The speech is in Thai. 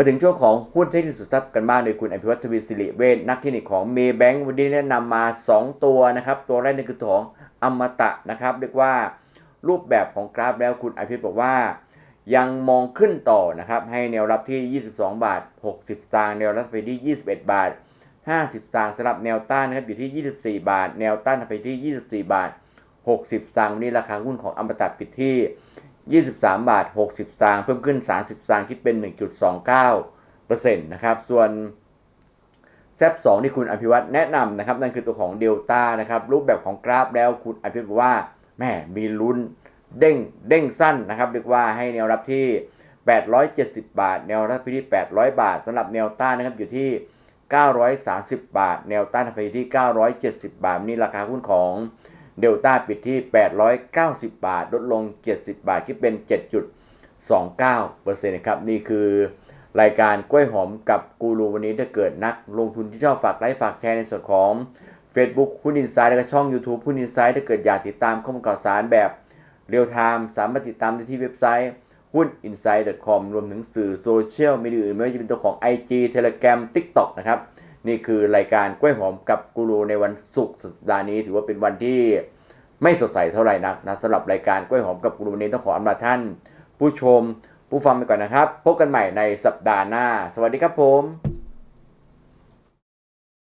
มาถึงช่วงของหุ้นเทคนิคสุดทรัพย์กันบ้างโดยคุณอภิวัตทวีสิริเวชนักเทคนิคของเมย์แบงค์วันนี้แนะนำมา 2 ตัวนะครับ ตัวแรกนี่คือตัวของอมตะนะครับ เรียกว่ารูปแบบของกราฟแล้วคุณอภิวัตบอกว่า ยังมองขึ้นต่อนะครับ ให้แนวรับที่ 22 บาท 60ตางค์แนวรับไปที่ 21 บาท 50ตางค์สำหรับแนวต้านนะครับอยู่ที่ 24 บาท แนวต้านไปที่ 24 บาท 60ตางค์วันนี้ราคาหุ้นของอมตะปิดที่ 23 บาท 60 สตางค์เพิ่มขึ้น 30 สตางค์คิดเป็น 1.29%นะครับ ส่วนแซบ2ที่คุณอภิวัตแนะนำนะครับ นั่นคือตัวของเดลต้านะครับ รูปแบบของกราฟแล้วคุณอภิวัตบอกว่าแม่มีลุ้นเด้งเด้งสั้นนะครับเรียกว่าให้แนวรับที่ 870 บาท แนวรับที่ 800 บาทสำหรับแนวต้านนะครับอยู่ที่ 930 บาท แนวต้านไปที่ 970 บาทนี่ราคาหุ้นของ เดลต้าปิดที่ 890 บาท ลดลง 70 บาท คิดเป็น 7.29%นะครับ นี่คือรายการกล้วยหอมกับกูรูวันนี้ถ้าเกิดนักลงทุนที่ชอบฝากไลค์ฝากแชร์ในส่วนของ Facebook หุ้นอินไซด์และก็ช่อง YouTube หุ้นอินไซด์ถ้าเกิดอยากติดตามข้อมูลข่าวสารแบบเรียลไทม์สามารถติดตามได้ที่เว็บไซต์หุ้น insight.com รวมถึงสื่อโซเชียลมีเดียอื่นไม่ว่าจะเป็นตัวของ IG Telegram TikTok นะครับ นี่คือรายการกล้วยหอมกับกูรูในวันศุกร์สัปดาห์นี้ ถือว่าเป็นวันที่ไม่สดใสเท่าไหร่นักนะสำหรับรายการกล้วยหอมกับกูรูวันนี้ต้องขออำลาท่าน ผู้ชมผู้ฟังไปก่อนนะครับ พบกันใหม่ในสัปดาห์หน้า สวัสดีครับผม